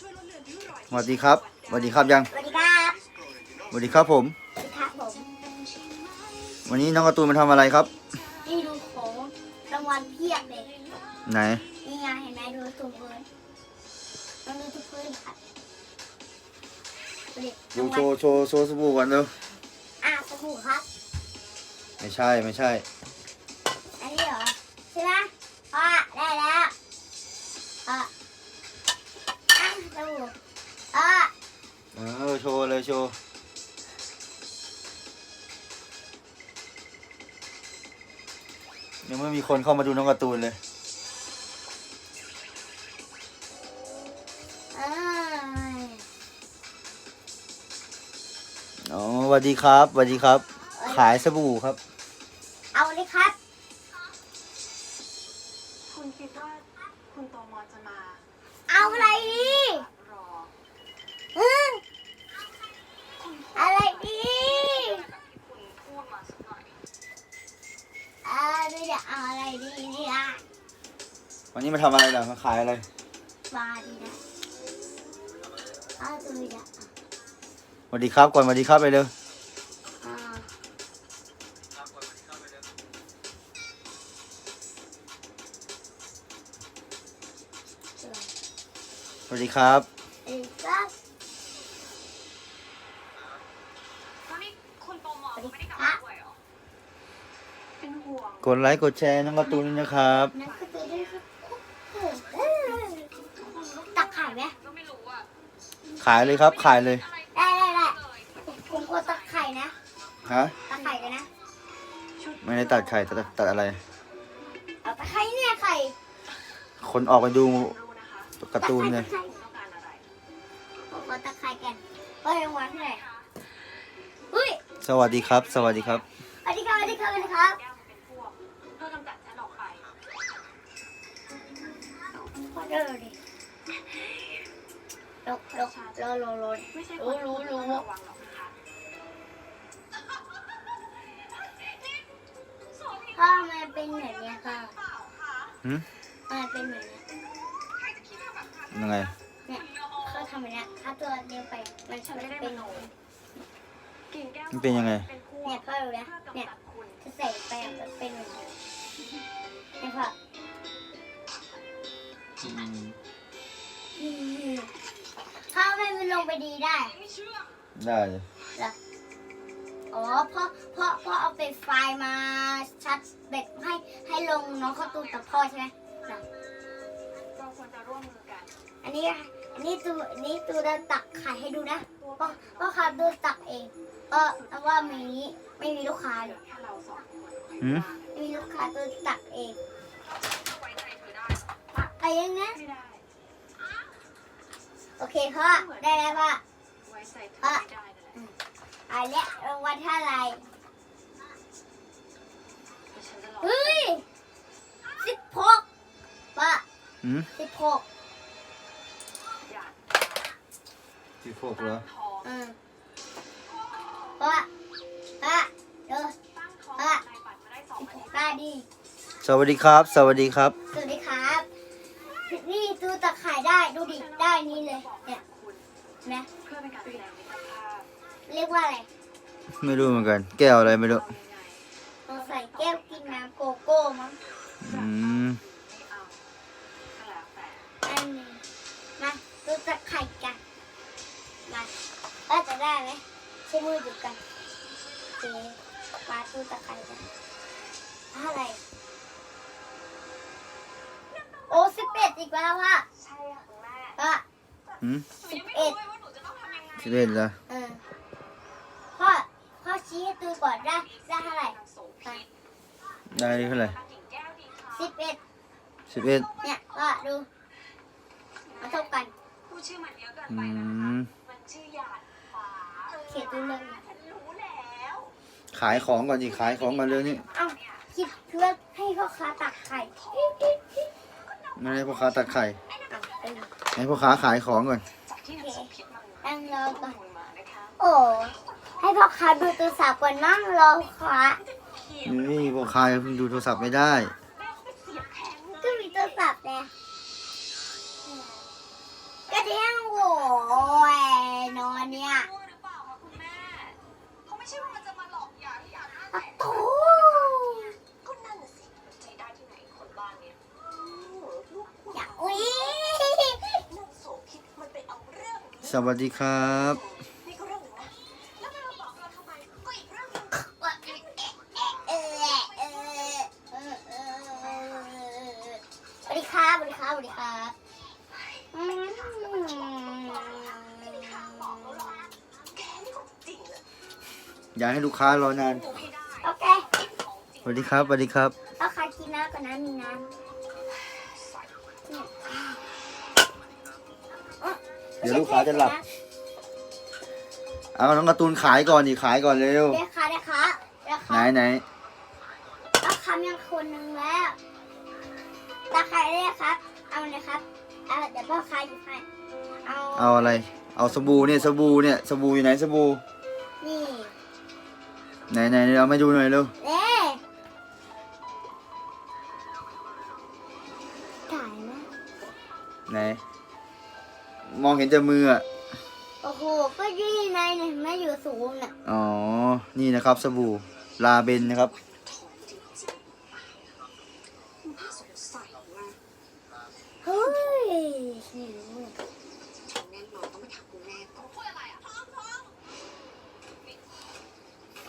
สวัสดีครับสวัสดีครับยังสวัสดีครับสวัสดีครับผม สวัสดีครับผมวันนี้น้องการ์ตูนมาทำอะไรครับนี่ดูของรางวัลเพียบเลยไหนนี่ไงเห็นไหมดูทุกพื้นต้องดูทุกพื้นครับดูดิดูรางโชวัลว์โชว์โชว์สบู่ก่อนเร็วอะสบู่ครับ ไม่ใช่ไม่ใช่ ชว์เลยโชว์ ยังไม่มีคนเข้ามาดูน้องการ์ตูนเลยเอ้ยอ๋อสวัสดีครับสวัสดีครับ ขายสบู่ครับ เอาเลยครับ คุณคิดว่าคุณโตมอจะมา เอาอะไรดีรอ อืม อะไรดีแบบที่คุณพูดมาสักหน่อยอ่าดูจะเอาอะไรดีเนี่ยวันนี้มาทำอะไรล่ะมาขายอะไรบาดีนะเอาดูจะสวัสดีครับก่อนสวัสดีครับไปเร็วอ่าสวัสดีครับ ดไลค์กดแชร์น้องการ์ตูนด้วยนะครับ นั่นคือตัวนี้ครับตักไข่ไหมก็ไม่รู้อะขายเลยครับขายเลยอะไรได้ได้ได้เลยผมกลัวตักไข่นะ ฮะตักไข่กันนะ ไม่ได้ตัดไข่ตัดตัดอะไร เอาตักไข่เนี่ยไข่คนออกไปดูรู้นะคะการ์ตูนเลยตักไข่คุณต้องการอะไรผมขอตักไข่กันเฮ้ยรางวัลเท่าไหร่เฮ้ย สวัสดีครับ สวัสดีครับ เดินดิลกลกลกลกลก ไม่ใช่รู้รู้รู้ ระวังหรอกนะคะพ่อมันเป็นแบบเนี้ยค่ะหืม มันเป็นแบบเนี้ยยังไง เนี่ยเขาทำแบบเนี้ยถ้าตัวเดียวไป มันจะไม่ได้เป็นหนูกิ่งแก้วมันเป็นยังไง เป็นพวเนี่ยกพ่อดูนะเพื่อกำเนี่ย จัดคุณจะใส่ไปอะมันเป็นแบบนี้เนี่ยพ่อ อืมพ่อไม่มันลงไปดีได้ได้เลยอ๋อเพราะเพราะเพราะเอาเป็นไฟล์มาชัดแบบให้ให้ลงน้องเข้าตู้กับพ่อใช่ไหมน่ะเราควรจะร่วมมือกัน อันนี้อันนี้ตูอันนี้ตูจะตักไข่ให้ดูนะเพราะเพราะเขาดูตักเองเพราะเพราะว่ามีนี้ไม่มีลูกค้าเลยแค่เราสองคนหืม ไม่มีลูกค้าตูตักเอง ไว้ใจเธอได้ ตัก ไปเองนะ ไม่ได้โอเคพ่อได้แล้วพ่อไว้ใจเธอไม่ได้นั่นแหละอันเนี้ยรางวัลเท่าไหร่เดี๋ยวฉันจะรอเฮ้ยสิบหกพ่อหืมสิบหกหยาดที่พวกเหรอท้องอืมพ่อพ่อเดี๋ยวตั้งท้องในปัดมาได้สองอาทิตย์ตาดี สวัสดีครับ สวัสดีครับ ส ได้ดูดิได้นี่เลยเนี่ยคุณนะเพื่อเป็นการแสดงมิตรภาพเรียกว่าอะไรไม่รู้เหมือนกัน แก้วอะไรไม่รู้เอายังไงเราใส่แก้วกินน้ำโกโก้มั้งอืมไม่เอาก็แล้วแต่อันนี้มาตูตะไคร่กันมาว่าจะได้ไหมใช้มือดูกันโอเคมาตูตะไคร่กันอะไร หืมหนูยังไม่รู้เลยว่าหนูจะต้องทำยังไงสิบเอ็ดเหรอเออพ่อพ่อชี้ให้ตูก่อนได้ได้เท่าไหร่โสพิษได้เท่าไหร่กิ่งแก้วดีค่ะสิบเอ็ดสิบเอ็ดเนี่ยก็ดูมาเท่ากันพูดชื่อมันเยอะเกินอืไปแล้วนะคะมมันชื่อหยาดฟ้าเขียนตัวเลยฉันรู้แล้วขายของก่อนดิขายของก่อนเร็วนี่เอ้าคิดเพื่อให้พ่อค้าตักไข่ไม่ให้พ่อค้าตัดไข่อะเออ ให้พ่อค้าขายของก่อนจากที่หนังสือพิษมันนั่งรอข้อก่อนมูลมานะคะโอ้ ให้พ่อค้าดูตัวสาวก่อนนั่งรอค้านี่พ่อค้าเพิ่งดูโทรศัพท์ไม่ได้ อเออเออสวัสดีครับสวัสดีครับสวัสดีครับอืมแกนี่ของจริงเลยอย่าให้ลูกค้ารอนานดูให้ได้โอเคของจริงสวัสดีครับสวัสดีครับ เอาใครกินน้ำก่อนนะมีน้ำ เดี๋ยวลูกค้าจะหลับ เอาน้องการ์ตูนขายก่อนดิขายก่อนเร็ว เดี๋ยวค่ะเดี๋ยวค่ะเดี๋ยวไหนค่ะไหนเอาคำยังคนหนึ่งแล้วตาใครเลยครับ เอาเลยครับเอาเดี๋ยวพ่อค้าหยิบให้เอาเอาอะไร เอาสบู่เนี่ยสบู่เนี่ยสบู่อยู่ไหนสบู่นี่ไหนไหนเราไม่ดูหน่อยเร็วเน่ถ่ายนะไหน มองเห็นแต่มืออะโอ้โห ก็ยี่ในเนี่ยไม่อยู่สูงน่ะอ๋อ นี่นะครับสบู่ลาเบนนะครับน่าสงสัยมากเฮ้ยหิวฉันแน่นอนต้องไปถามคุณแม่ก่อนพูดอะไรอะท้องท้อง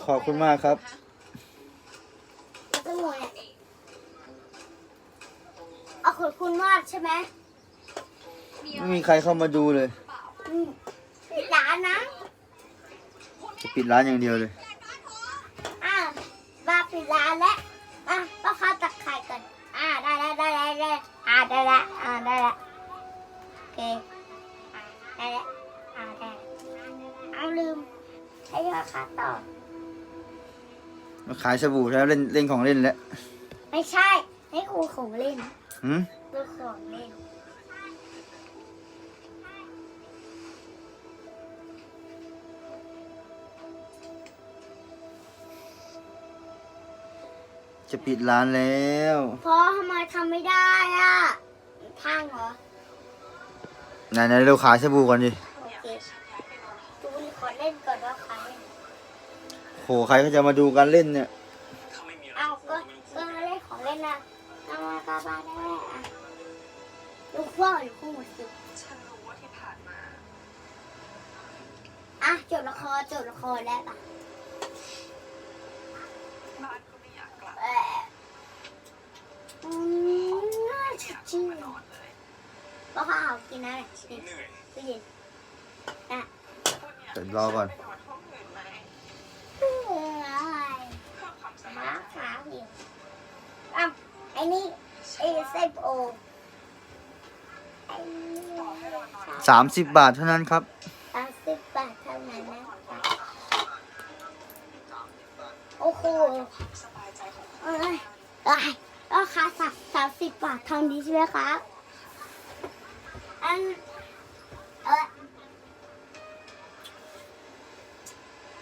ขอบคุณมากครับแล้วก็งงเนี่ยเอาขอบคุณมากใช่ไหม ไม่มีใครเข้ามาดูเลยอืมปิดร้านนะจะปิดร้านอย่างเดียวเลย อะมาปิดร้านแล้วอะก็เข้าตักไข่ก่อนอะได้แล้วได้แล้วได้แล้วอะได้แล้วอะได้แล้วโอเคอะได้แล้วอะได้แล้วเอาลืมให้พ่อค้าต่อมาขายสบู่แล้วเล่นเล่นของเล่นแล้วไม่ใช่ ให้ครูของเล่นหืมครูของเล่น จะปิดร้านแล้วเพราะทำไมทำไม่ได้อะพังเหรอไหนไหนเราขายสบู่ก่อนดิโอเคดูขอเล่นก่อนว่าใครโหใครก็จะมาดูการเล่นเนี่ยเอาก็ก็เล่นของเล่นนะเอามากาบาได้อะลูกพ่อหรือคู่หมดสิฉันรู้ว่าที่ผ่านมาอะจบละครจบละครแล้วป่ะ บ้านก็ไม่อยากกลับ เอออืมน่าชื่นชื่น นอนเลย เพราะเขาเอากินนะเนี่ยกินเหนื่อยตู้เย็นอะเดี๋ยวรอก่อนไปนอนห้องอื่นไหมเพื่ออะไรเพื่อความสหาบายใจขาหิวอ้าวไอ้นี่ไอ้เซฟโอไอ้นี่สามสิบบาทเท่านั้นครับสามสิบบาทเท่านั้นนะคะโอ้โหสบายใจของเอ้ยเอ้ยราคาสักสามสิบบาทเท่านี้ใช่ไหมคะ อันเออ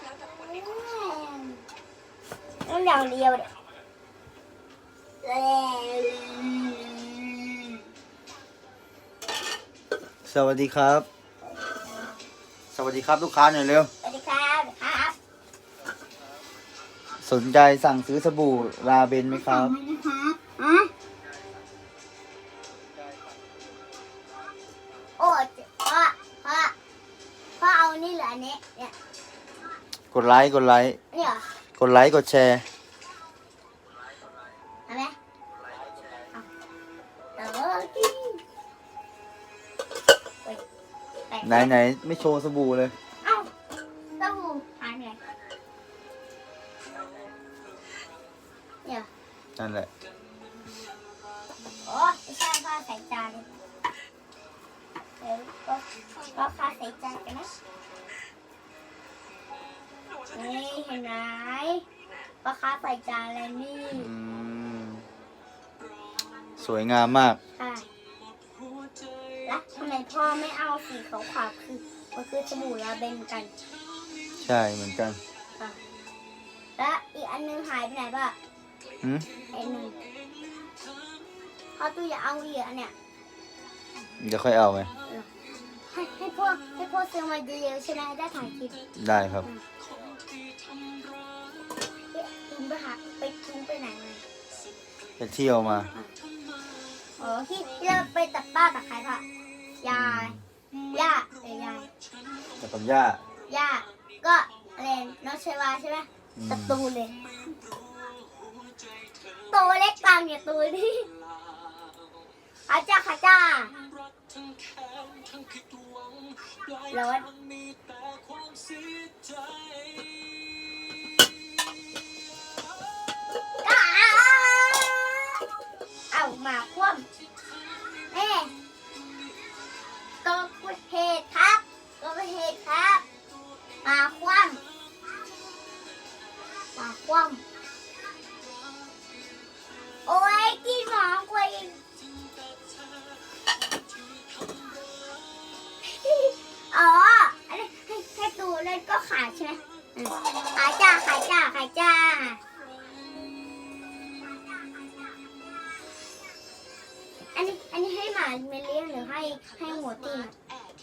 แล้วแต่คนอืที่มต้องอย่างเดียวเนี่ยเอ้ยสวัสดีครับ สวัสดีครับลูกค้าหน่อยเร็ว สวัสดีครับครับ สนใจสั่งซื้อสบู่ลาเบนไหมครับ ดไลค์กดไลค์นี่เหรอกดไลค์กดแชร์เอาไหมเอาเออจริงไปไปไหนไหนไม่โชว์สบู่เลย เอ้าเต้าหู้หายไปไหนเนี่ยนั่นแหละาใส่จานแล้วนี่อืมสวยงามมากใช่แล้วทำไมพ่อไม่เอาสีขาวๆคือมันคือสบู่ลาเบนกันใช่เหมือนกันอะแล้วอีกอันนึงหายไปไหนบ้างหืมไอ้หนึ่งพ่อตู้อย่าเอาอีกอันเนี้ยเดี๋ยวค่อยเอาไหมให้ให้พ่อใซื้อมาเยอะๆใช่ไหมได้ถ่ายคลิปได้ครับเไปเที่ยวมาอ๋อที่ที่เราไปตัดป้าตัดใครคะยายย่าเอ้ยยายแต่กับย่าย่าก็อะไรน้องชวาใช่ไหมอืมตะตูนเลยตัวเล็กปังเนี่ยตัวนี้ขาจ้าขาจ้าร้อน เอามาคว่ำแม่ก็เหตุครับ ก็เหตุครับมาคว่ำมาคว่ำโอ้ยกินหมองกว่าอีกอ๋อให้ให้ตูเล่นก็ขายใช่ไหมขาจ้าขายจ้าขาย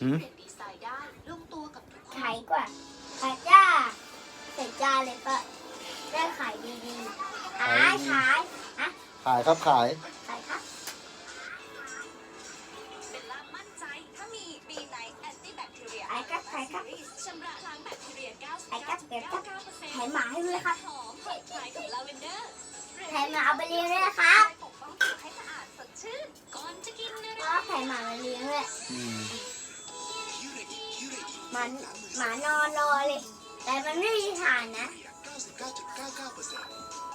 หืมดีไซน์ได้ลงตัวกับทุกคนขายกว่าขายจ้าใส่จานเลยก็ได้ขายดีๆขายขายฮะขายครับขาย ขายครับเบลล่ามั่นใจถ้ามีบีไนแอนตี้แบคทีเรียขายครับขายครับชำระล้างแบคทีเรียขายครับเดี๋ยวครับ99.99%ขายหมาให้ด้วยครับหอมเปิดขายกับลาเวนเดอร์ขายหมาเอาไปเลี้ยงด้วยนะครับปกป้องผิวให้สะอาดสดชื่นก่อนจะกินนะก็ขายหมามาเลี้ยงด้วยอื มหมาหมานอนรอเลย แต่มันไม่มีฐานนะ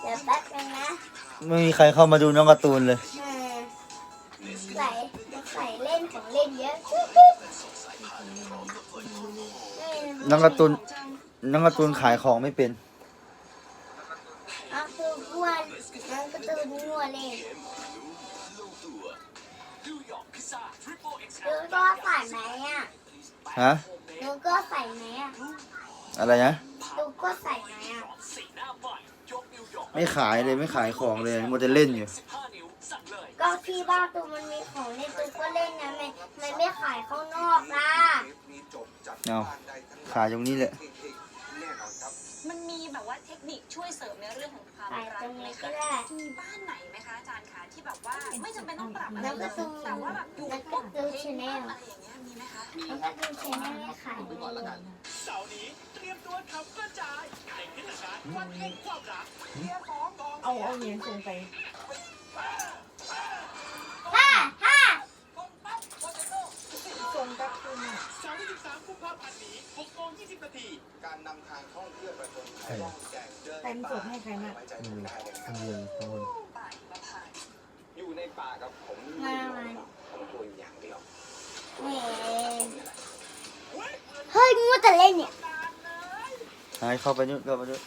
เดี๋ยวแป๊บนึงนะไม่มีใครเข้ามาดูน้องการ์ตูนเลยเออใส่ใส่เล่นของเล่นเยอะน้องการ์ตูน น้องการ์ตูนขายของไม่เป็น น้องคืออ้วนน้องก็ตื่นงัวเล่นดูก็ใส่ไหมอะฮะดู ก็ใส่ไหมอะอะไรนะดูก็ใส่ไหมอะไม่ขายเลยไม่ขายของเลยมัวแต่เล่นอยู่ ก็ที่บ้านตูมันมีของเล่นตูก็เล่นนะมันมันไม่ขายข้างนอกล่ะเอาขายตรงนี้แหละ มันมีแบบว่าเทคนิคช่วยเสริมในเรื่องของความขายรัตรกงไหมนี้ก็คะได้มีบ้านไหนไหมคะอาจารย์คะที่แบบว่าไม่จำเป็นต้องปรับอะไรแล้วก็ตรงแต่ว่าแบบอยู่แล้วก็ปุ๊บดูเพลชางแนปั๊บลอะไรอย่างเงี้ยมีไหมคะแล้วก็ดูชแนลไม่ขายเสาร์นี้เตรียมตัวทำกระจายในเทศกาลวันแห่งความรักเรียกของกองเอาเอาเหรียญส่งไป ห้าห้า ส่งกับคุณเสาร์ที่13กุมภาพันธ์นี้6โมง20นาทีการนำทางท่องเที่ยวประจนภัยล่องแก่งเดินแต่งสดให้ใครมาไว้ใจผมได้เลยนะครับเรียนข้นป่ายประพายอยู่ในป่ากับผมมามาผมตัวอย่างเดียวแหมเฮ้ยงูแต่เล่นเนี่ยหายเข้าไปนู่นเข้าไปนู่น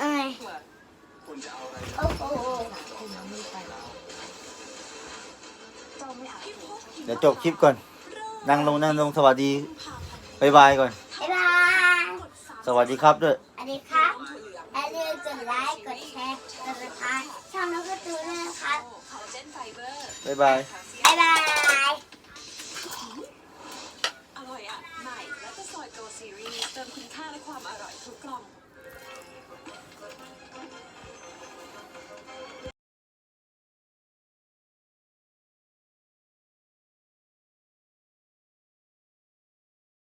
อะไรคุณจะเอาอะไรโอ้โหคุณยังไม่ไปแล้วเดี๋ยวจบคลิปก่อน นั่งลงนั่งลงสวัสดีบายบายก่อนบายสวัสดีครับด้วยสวัสดีครับอย่าลืมกดไลค์ กดแชร์ กดติดตามช่องน้องการะตูนด้วยนะครับ บายบายบายบาย อร่อยอะ ใหม่และก็ซอยโกซีรีส์เติมคุณค่าและความอร่อยทุกกล่อง